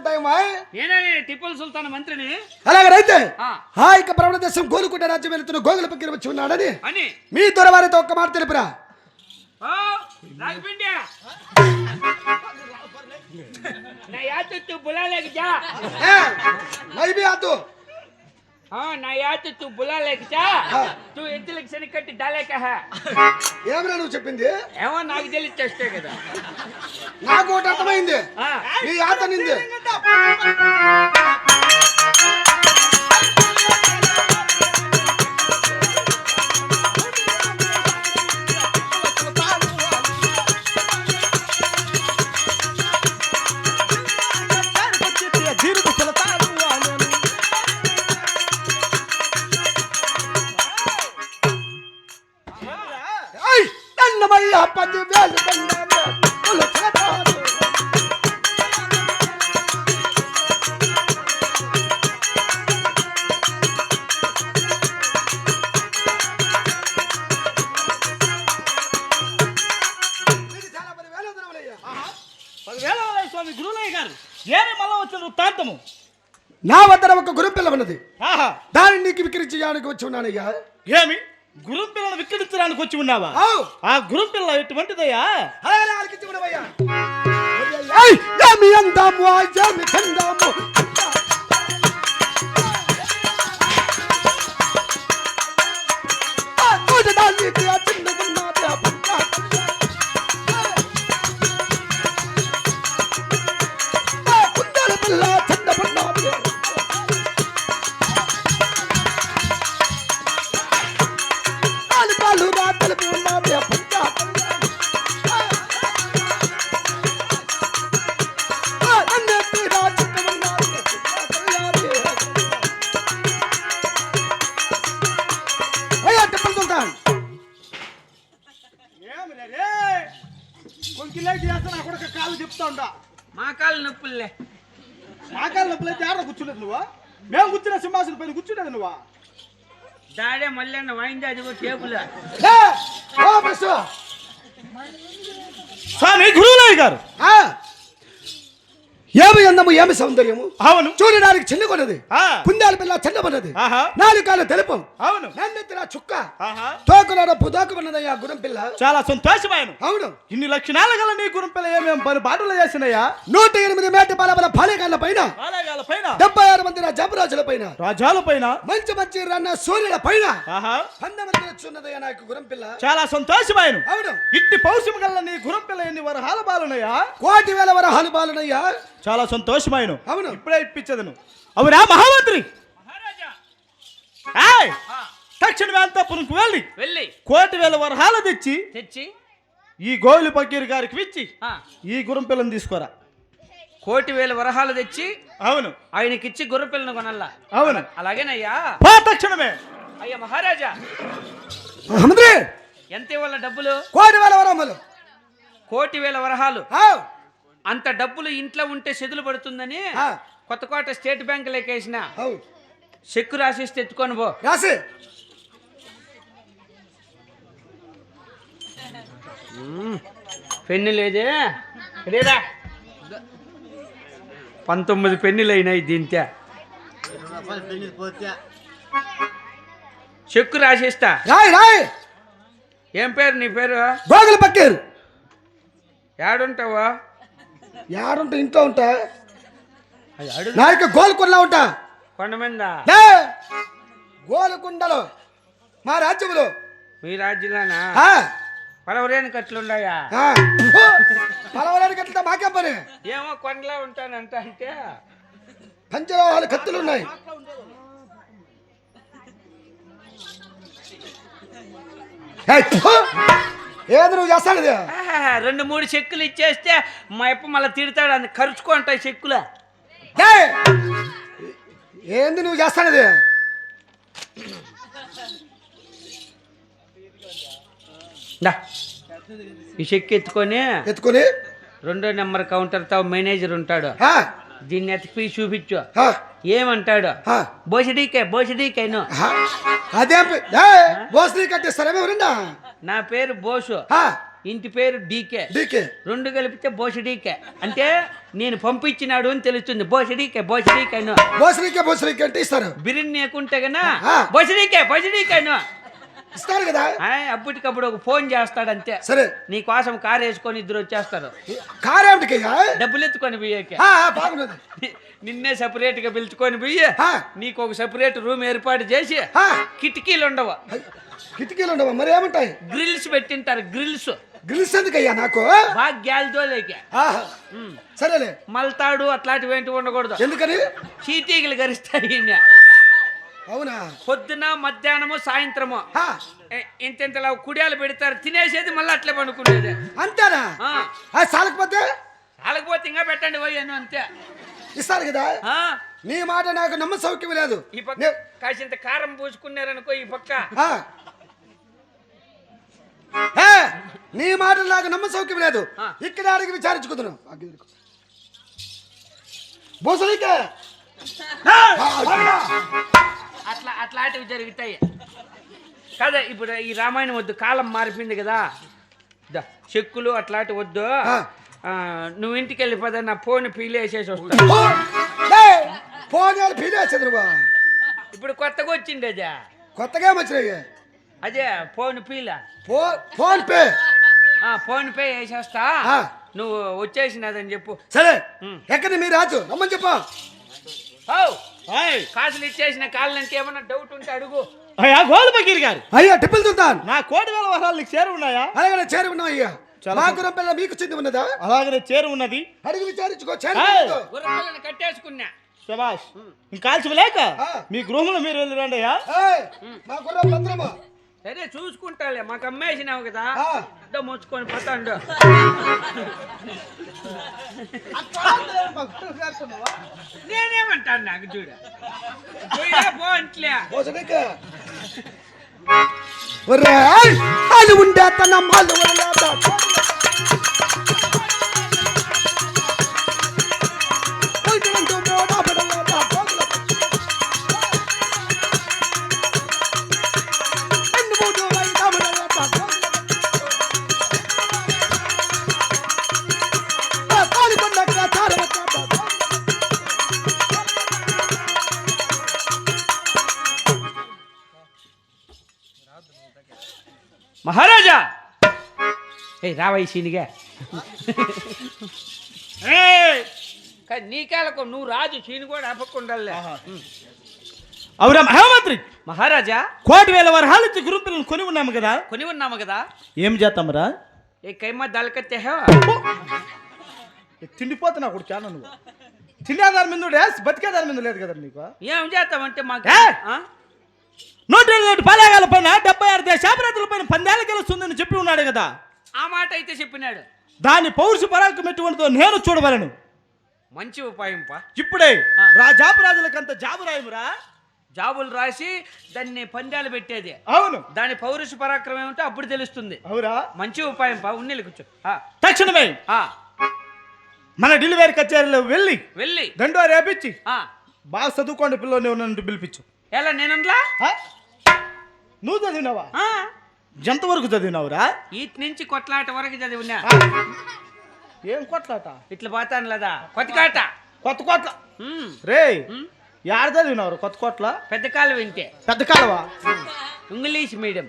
కాక జంతువులు ఉంటాయమ్మా నేనే టిప్పుల సుల్తాన్ మంత్రిని అలాగైతే ఆ. ఆ యొక్క ప్రవణ దేశం గోలుకుంట రాజ్యం వెళుతున్న గోగుల పక్కన వచ్చి ఉన్నాడని అని మీ దొరవారితో ఒక్క మాట తెలుపురా ఓ రాగపిండి నా యాత్ తు బులా లేక जा ఏ, నైబీ ఆతు हाँ ना याद तू बुला लेके जा हाँ। तू ఇంటికి శని కట్టి डाले का है ఏమిరా నువ్వు చెప్పింది ఏమో నాకు తెలిసి చేస్తే కదా నాకు ఒకటి అర్థమైంది ఆ, నీ ఆత నింది నా వద్ద ఒక గురు పిల్ల ఉన్నది. ఆహా. దానిని నీకు విక్రించడానికి వచ్చి ఉన్నానయ్యా. ఏమి? గురుం పిల్లను విక్రించడానికి వచ్చి ఉన్నావా. ఆ గురుం పిల్ల ఎటువంటిదయ్యా అలాగే ఆలకించి. ఏయ్, ఏమి అందాము ఆ ఏమి కాళ్ళు చెప్తా ఉండా మా కాళ్ళు నొప్పులే. కాళ్ళు నొప్పులు ఆడ కూర్చున్నది నువ్వా? మేము కూర్చున్న సింహాసనం పైన కూర్చున్నది నువ్వా? దాడే మళ్ళీ వాయింది అదిగో టేబుల్. ఏ, ఓ బస్సు! స్వామి గురువులయ్య గారు. ఆ, ఏమి అందము ఏమి సౌందర్యము? అవును. చూడడానికి చిన్నగొన్నది. ఆ. కుందాల పిల్ల నాలుగు కాళ్ళు తెలుపు. అవును. నన్నెత్తిన చుక్క. తోకల పుదోకమన్నదయ్యా గురం పిల్ల. చాలా సంతోషమైన అవును. ఇన్ని లక్షణాలు గల నీ గురుం పిల్ల ఏమేం పని పాటలు చేసినయ్యా? నూట ఎనిమిది మేట బలబల పాలేగాళ్ళ పైన. డెబ్బై ఆరు మంది జబరాజుల పైన. రాజాల పైన. మంచి మంచి రన్న సూర్యుల పైన. ఆహా. పందమంది వచ్చున్నదయ్యా నాకు గురం పిల్ల. చాలా సంతోషమైన అవును. ఇట్టి పౌష్యం గల నీ గురం పిల్ల ఎన్ని వరహాల బాలునయ్యా? కోటి వేల వరహాలు బాలునయ్యా. చాలా సంతోషమైన అవును. ఇప్పుడే ఇప్పించదను. అవునా మహామంత్రి? తక్షణమే అంతపురంకు వెళ్ళి. వెళ్ళి. కోటి వేల వరహాలు తెచ్చి తెచ్చి. ఈ గోవిలి పకీర్ గారికి ఇచ్చి ఆ, ఈ గురం పిల్లని తీసుకోరా. కోటి వేల వరహాలు తెచ్చి అవును. ఆయనకిచ్చి గొర్రె పిల్లను కొనల్లా. అవును. అలాగేనయ్యా. తక్షణమే. అయ్యా మహారాజా. ఎంత ఇవ్వాల డబ్బులు? కోటి వేల వరములు కోటి వేల వరహాలు. అంత డబ్బులు ఇంట్లో ఉంటే సెదులు పడుతుందని ఆ. కొత్తకోట స్టేట్ బ్యాంక్ లేకేసిన అవు. చెక్కు రాసేసి తెచ్చుకొని పో. రాసి. పెన్ను లేదే. ఇదేరా పంతొమ్మిది పెన్నులు అయినాయి దీంతో. చెక్కు రాసేస్తా రాయ్ రాయ్. ఏం పేరు నీ పేరు? గోగుల పక్కీర్ ఏడుంటావా యాడుంటా ఇంట్లో ఉంటా? నా యొక్క గోల్కొండలో ఉంటా? కొండ మీద. గోల్కొండలో. మా రాజ్యములో. మీ రాజ్యంలోనా? ఆ, పలవరేని కట్లున్నాయా ఆ. ఓ, పలవరానికి ఎట్లా మాకే పని? ఏమో కొండలో ఉంటానంట అంటే. పంచలోహాలు కత్తులు ఉన్నాయి ఫు! ఏది నువ్వు చేస్తాడు రెండు మూడు చెక్కులు ఇచ్చేస్తే మా అప్ప మళ్ళీ తిడతాడు అంత ఖర్చుకో ఉంటాయి చెక్కులు! ఏంది నువ్వు చేస్తానది ఈ చెక్ ఎత్తుకొని ఎత్తుకొని? రెండో నెంబర్ కౌంటర్తో మేనేజర్ ఉంటాడు. దీన్ని ఎత్తిపి చూపించు. ఏమంటాడు? బోసిడీకే బోసిడీకేను. అదేం! భోసరీ కట్టిస్తారా ఎవరన్నా నా పేరు బోసు. ఇంటి పేరు డీకే. డీకే. రెండు కలిపితే బోసిడీకే. అంటే నేను పంపించినాడు అని తెలుస్తుంది. బోసిడీకే బోసిడీకేను. భోసరీకే భోసరీకే అంటే ఇస్తారు. బిర్యానీ గనా? ఆ. బోసిడీకే బోసిడీకేను. ఇస్తారు కదా? అప్పటికప్పుడు ఒక ఫోన్ చేస్తాడంతే. సరే. నీ కోసం కారు వేసుకొని ఇద్దరు వచ్చేస్తారు. కారేమిటికయ్యా డబ్బులు ఎత్తుకొని పోయాక. నిన్నే సెపరేట్గా పిలుచుకొని పోయి. నీకు ఒక సెపరేట్ రూమ్ ఏర్పాటు చేసి కిటికీలు ఉండవు. కిటికీలు ఉండవా? మరి ఏముంటాయి? గ్రిల్స్ పెట్టింటారు గ్రిల్స్. గ్రిల్స్ ఎందుకయ్యా నాకు? గ్యాల్తో లేక. సరేలే. మల్తాడు అట్లాంటివి ఏంటి ఉండకూడదు. ఎందుకని? చీటీగలు గరిస్తాయి. అవునా? పొద్దున మధ్యాహ్నము సాయంత్రము. ఇంతింతలా కుడియాలు పెడతారు తినేసేది మళ్ళీ అట్లే పండుకునేది. అంతేనా? చాలకపోతే? చాలకపోతే ఇంకా పెట్టండి పోయాను అంతే. ఇస్తారు కదా? ఆ, నీ మాట నాకు నమ్మ సౌఖ్యం లేదు. ఈ పక్క కాసింత కారం పూసుకున్నారనుకో ఈ పక్క. నీ మాట నాకు నమ్మ సౌఖ్యం లేదు. ఇక్కడ అడిగి విచారించుకుంటున్నాను. భూసలికే అట్లాంటివి జరుగుతాయి కదా ఇప్పుడు ఈ రామాయణం వద్దు కాలం మారిపోయింది కదా. చెక్కులు అట్లాంటి వద్దు. నువ్వు ఇంటికి వెళ్ళిపోదా నా ఫోన్ ఫీల్ వేసేసి వస్తా ఫోన్ ఇప్పుడు కొత్తగా వచ్చింది అదే. కొత్తగా వచ్చినాయి? అదే ఫోన్ ఫీల్ ఫోన్ పే. ఫోన్ పే వేసేస్తా. నువ్వు వచ్చేసినదని చెప్పు. సరే. ఎక్కడ మీ రాజు? రమ్మని చెప్పు. కాసులు ఇచ్చేసిన కాళ్ళంటే ఏమన్నా డౌట్ ఉంటే అడుగు. అయ్యా గోల్ బకీర్ గారు. అయ్యా టిప్పులు తుంటాను నా కోటి వేల వరాలు నీకు చేరు ఉన్నాయా? అలాగే చేరి ఉన్నావు అయ్యా. చాలా మా గురం పిల్ల మీకు చెంది ఉన్నదా? అలాగనే చేరు ఉన్నది. అడిగి విచారించుకో చేరి. గుర్రపిల్లని కట్టేసుకున్నా. ఇంక కాల్చి లేక ఆ. మీ గృహంలో మీరు వెళ్ళి రండి అయ్యా. ఏయ్, మా గుర్రం భద్రమా? సరే చూసుకుంటాలే. మాకు అమ్మేసినావు కదా. ఇద్దో ముచ్చుకొని పోతాండు. నేనేమంటాను నాకు చూడ. పో అది ఉండే తన మాలు మహారాజా! ఏ రావయ్య సీనిగా నీకేలకు నువ్వు రాజు చీని కూడా ఆపకుండాలే. అవురా మహామంత్రి! మహారాజా! కోటి వేల వరహాలు ఇచ్చి కొని ఉన్నాము కదా? కొని ఉన్నాము కదా? ఏం చేస్తామరా? ఏ కైమా దళకత్తే తిండిపోతున్నా కూడా చాలా నువ్వు. తినే దాని మీద బతికే దాని మీద లేదు కదా నీకు? ఏం చేస్తామంటే మాకు? నూట ఒకటి పాలేగాల పైన డెబ్బై ఆరు దేశాపరాధుల పైన పందేళ్ళ గెలుస్తుందని చెప్పి ఉన్నాడు కదా. ఆ మాట అయితే చెప్పినాడు. దాని పౌరుష పరాక్రమం ఎటువంటిదో నేను చూడవలను. మంచి ఉపాయం పా ఇప్పుడే. రాజాపరాజులకంత జాబు రాయమురా? జాబులు రాసి దాన్ని పందాలు పెట్టేది. అవును. దాని పౌరుష పరాక్రమం ఏమిటో అప్పుడు తెలుస్తుంది. అవురా. మంచి ఉపాయం పా ఉన్నీళ్ళు కూర్చో. ఆ, తక్షణమే ఆ, మన డెలివరీ కచేరీలో వెళ్ళి వెళ్ళి. దండో రేపించి ఆ, బాగా చదువుకోండి పిల్లలు ఉన్నట్టు పిలిపించు. ఎలా నేనులా ఆ? నువ్వు చదివినావా? ఆ, ఎంతవరకు చదివినావురా? ఈటి నుంచి కొట్లాట వరకు చదివినా? ఏం కొట్లాట? ఇట్లా పోతాను లేదా? కొత్తకాట కొత్త కొట్ల. రే యాడ చదివినావు కొత్త కొట్ల? పెద్ద కాలు వింటే. పెద్ద కాలవా? English medium.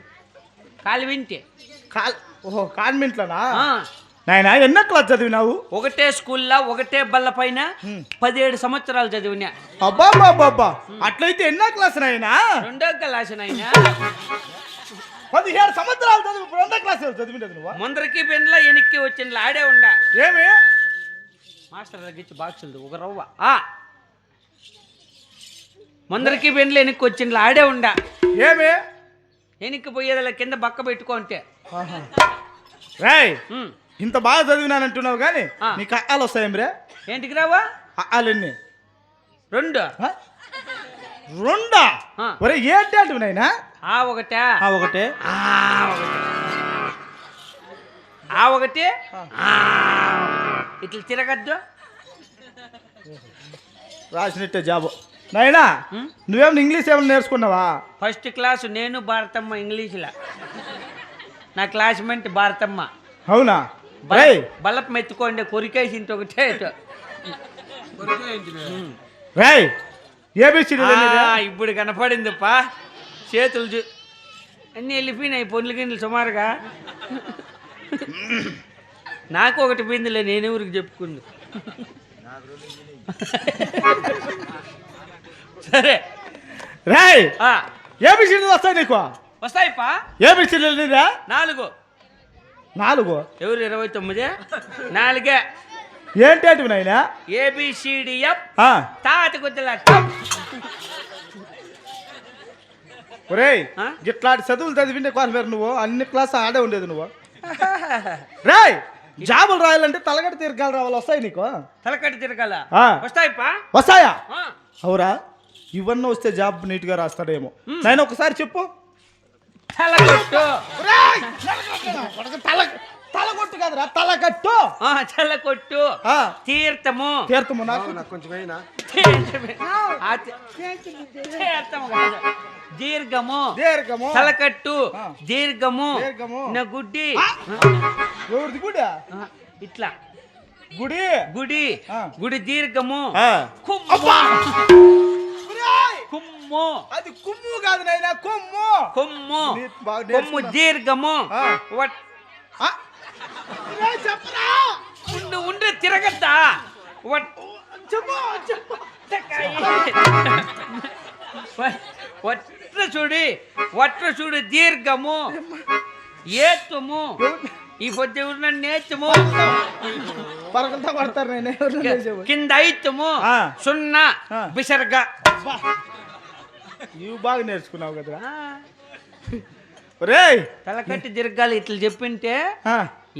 కాలు వింటే. కాల్ ఓహో కాన్వెంట్లోనా? నాయన ఎన్నో క్లాస్ చదివినావు? ఒకటే స్కూల్లో ఒకటే బల్ల పైన పదిహేడు సంవత్సరాలు చదివినా. అబ్బా అట్లయితే ఎన్నో క్లాస్ నాయనా? రెండో క్లాస్ అయినా పదిహేడు సంవత్సరాలు చదివి రెండో క్లాస్ చదివినది నువ్వు? ముందరికి పెండ్ల వెనక్కి వచ్చిన ఆడే ఉండా. ఏమి? మాస్టర్ తగ్గించి బాక్సులు ఒక రవ్వ. ఆ. ముందరికి పెండ్ల వెనక్కి వచ్చిన ఆడే ఉండా. ఏమి? వెనక్కి పోయేదల కింద బక్క పెట్టుకుంటే రేయ్ ఉమ్, ఇంత బాగా చదివినానంటున్నావు కానీ. నీకు అక్కాలు వస్తాయేం రే? ఏంటికి రావా? అక్కాలన్నీ రెండు. ఆ? రెండా? ఆ. ఒరే ఏంటి అంటే నాయనా? ఆ ఒకటా. ఆ, ఒకటే. ఆ ఒకటి. ఇట్లా తిరగద్దు. రాసినట్టే జాబు. నాయనా ఉం? నువ్వేమన్నా ఇంగ్లీష్ ఏమైనా నేర్చుకున్నావా? ఫస్ట్ క్లాసు నేను భారతమ్మ ఇంగ్లీష్లో. నా క్లాస్మేట్ భారతమ్మ. అవునా? బల- రేయ్. బలపం ఎత్తుకోండి కొరికేసి ఇటు. రేయ్ ఏబిసిడి ఇప్పుడు కనపడింది పా చేతులు చూ అన్నీ వెళ్ళిపోయినాయి పొన్లు గిన్నెలు సుమారుగా. నాకు ఒకటి పోయిందిలే నేను ఊరికి చెప్పుకుంది. సరే. రేయ్ ఆ, ఏబిసిడి వస్తాయి నీకు? వస్తాయి పా ఏబిసిడి నీదా నాలుగు. నాలుగు. ఎవరు ఇరవై తొమ్మిది? నాలుగే. ఏంటి అంటే నాయనా? ఏబిసిడిఎఫ్ తాత గుద్దల? ఇట్లాంటి చదువులు చదివిండే కోసం వేరు నువ్వు. అన్ని క్లాస్ ఆడే ఉండేది నువ్వు. రేయ్ జాబులు రాయాలంటే తలగడ తీర్గాలు రావాలి. వస్తాయి నీకు? తలకట్టు తిరగాల. వస్తాయి? వస్తాయా. అవురా ఇవన్నీ వస్తే జాబ్ నీట్గా రాస్తాడేమో. నేను ఒకసారి చెప్పు. తలకొట్టు తల తలగొట్టు కాదురా తలగట్టు. తలకొట్టు ఆ, తీర్థము. తీర్థము నాకు. నాకు కొంచెం అయినా తీర్థమే. కాదు. దీర్ఘము. దీర్ఘము. తలకట్టు. దీర్ఘము. దీర్ఘము. నా గుడ్డి. ఎవరిది గుడి ఇట్లా. గుడి. గుడి. గుడి దీర్ఘము. ఆ. కుమ్ము. కుమ్ము. అది కుమ్ము కాదు నాయనా కొమ్ము. కొమ్ము. కొమ్ము. దీర్ఘము. చెప్పరా? ఉండు ఉండు తిరగద్దా. వట్ర చూడి వట్ర చూడు దీర్ఘము ఏత్వము ఈ పొద్దు నేత్వము పరకంతా పడతారు. కింద ఐత్వము ఆ. సున్నా ఆ. బిసర్గ ఇవి బాగా నేర్చుకున్నావు కదరా. ఒరేయ్! తలకట్టి దీర్ఘాలు ఇట్లా చెప్పింటే ఆ,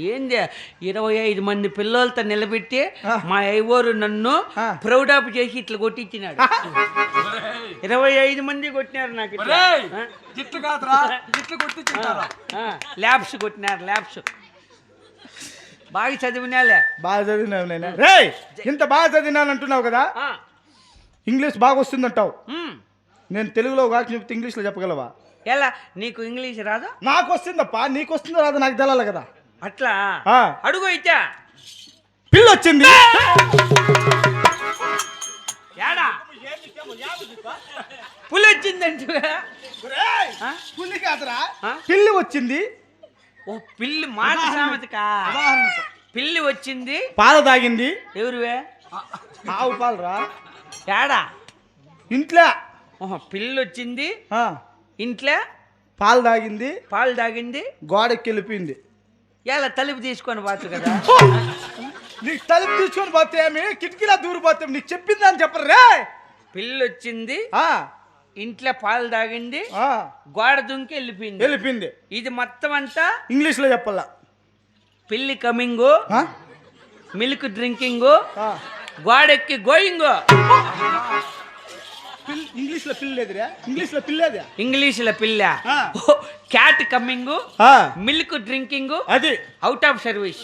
ఏంది ఇరవై ఐదు మంది పిల్లలతో నిలబెట్టి. మా ఐవోరు నన్ను. ప్రౌడ్ ఆఫ్ చేసి ఇట్లా కొట్టించినాడు. ఇరవై ఐదు మంది కొట్టినారు నాకు ఇట్లా. కాదురా. ల్యాబ్స్ కొట్టినారు ల్యాబ్స్. బాగా చదివినాలే. బాగా చదివినావు నేను. రేయ్ ఇంత బాగా చదివినాను అంటున్నావు కదా? ఆ, ఇంగ్లీష్ బాగా వస్తుందంటావు. నేను తెలుగులో కాక చెప్తే ఇంగ్లీష్లో చెప్పగలవా? ఎలా? నీకు ఇంగ్లీష్ రాదా? నాకు వస్తుందప్పా నీకు వస్తుందో రాదో నాకు తెలాలి కదా. అట్లా? అడుగు అయితే పిల్ల వచ్చింది ఏడా? పులి వచ్చిందంటే ఆ? పుల్లి కాదురా? పిల్లి వచ్చింది. ఓ పిల్లి మాట సామెతకా. పిల్లి వచ్చింది. పాలు తాగింది. ఎవరువే? ఆవు పాలురా? ఏడా? ఇంట్లో పిల్లి వచ్చింది ఇంట్లో పాలు తాగింది. పాలు తాగింది. గోడకి వెళ్ళిపోయింది. ఎలా తలుపు తీసుకొని పోతు కదా? నీకు తలుపు తీసుకొని పోతే ఏమి? కిటికీలా దూరిపోతే నీకు చెప్పింది అని చెప్పరు. రే! పిల్లి వచ్చింది ఇంట్లో పాలు తాగింది. గోడ దుంకి వెళ్ళిపోయింది. వెళ్ళిపోయింది. ఇది మొత్తం అంతా ఇంగ్లీష్లో చెప్పాలా? పిల్లి కమింగు? Milk drinking. గోడెక్కి గోయింగు. పిల్ ఇంగ్లీష్లో పిల్లేదురా ఇంగ్లీష్లో పిల్లేదా ఇంగ్లీష్లో పిల్ల. క్యాట్ కమ్మింగు మిల్క్ డ్రింకింగు అది అవుట్ ఆఫ్ సర్వీస్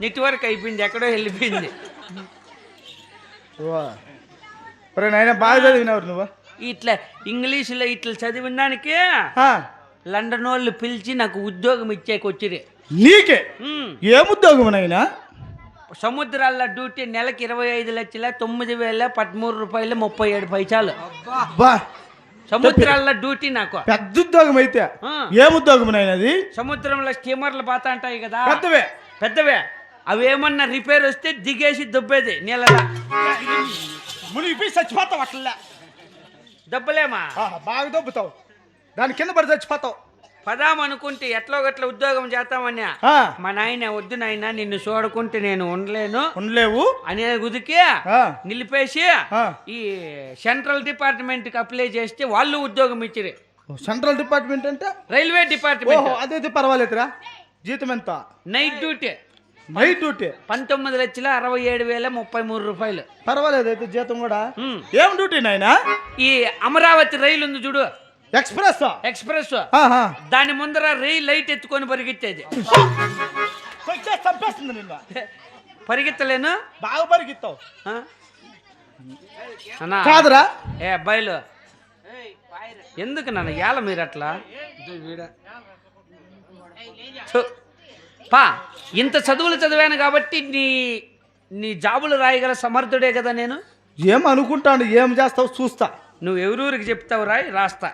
నెట్వర్క్ అయిపోయింది ఎక్కడో వెళ్ళిపోయింది. నాయన బాగా చదివినావు నువ్వు. ఇట్లా ఇంగ్లీష్లో ఇట్లా చదివిన దానికి ఆ, లండన్ వాళ్ళు పిలిచి నాకు ఉద్యోగం ఇచ్చేకి వచ్చిరి నీకే. ఏం ఉద్యోగం నాయనా? సముద్రాల డ్యూటీ నెలకి ఇరవై ఐదు లక్షల తొమ్మిది వేల పదమూడు రూపాయలు ముప్పై ఏడు పైసలు సముద్రాల డ్యూటీ నాకు. పెద్ద ఉద్యోగం అయితే ఆ. ఏం ఉద్యోగం నాయన అది? సముద్రంలో స్టీమర్లు పోతా ఉంటాయి కదా. పెద్దవే. పెద్దవే. అవి ఏమన్నా రిపేర్ వస్తే దిగేసి దుబ్బేది నీళ్ళలా మునిగిపోయి చచ్చిపోతావు అట్లా దెబ్బలేమా? ఆ, బాగా దొబ్బుతావు. దాని కింద పడి చచ్చిపోతావు. పదాం అనుకుంటే ఎట్లో గట్ల ఉద్యోగం చేస్తామని ఆ, మా నాయన వద్దు నాయన నిన్ను చూడకుంటే నేను ఉండలేను. ఉండలేవు. అనే గుదికి నిలిపేసి. ఈ సెంట్రల్ డిపార్ట్మెంట్కి అప్లై చేస్తే వాళ్ళు ఉద్యోగం ఇచ్చిరి సెంట్రల్ డిపార్ట్మెంట్ అంటే? Railway department. అదైతే పర్వాలేదురా. జీతం ఎంత? Night duty. Night duty? పంతొమ్మిది లక్షల అరవై ఏడు వేల ముప్పై మూడు రూపాయలు. పర్వాలేదు అయితే జీతం కూడా. ఏం డ్యూటీ నాయనా? ఈ అమరావతి రైలు ఉంది చూడు. Express express. దాని ముందర రైలు లైట్ ఎత్తుకొని పరిగెత్తేది. వచ్చేసి చంపేస్తుంది నిన్ను. పరిగెత్తలేను. బాగా పరిగెత్తావు. కాదురా. ఏ అబ్బాయిలు ఎందుకు నాన్న ఏల మీరు అట్లా. పా ఇంత చదువులు చదివాను కాబట్టి నీ నీ జాబులు రాయగల సమర్థుడే కదా నేను. ఏం అనుకుంటాను ఏం చేస్తావు చూస్తా. నువ్వు ఎవరూరికి చెప్తావు రాయి రాస్తా.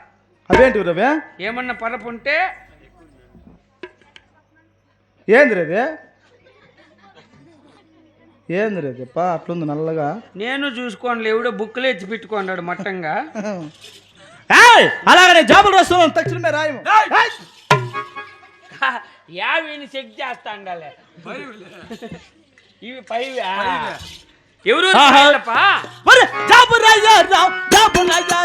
అదేంటి రవి ఏమన్నా పరపు ఉంటే ఏంది రవి ఏంది రవి చెప్ప అట్లుంది నల్లగా. నేను చూసుకోండి ఎవడో బుక్లు ఇచ్చి పెట్టుకున్నాడు మట్టంగా. అలాగనే జాబులు వస్తున్నాం తక్షణమే రాయము. యావిని చెక్ చేస్తా ఉండాలి ఇవి పై ఎవరు జాబు రాజా జాబు రాజా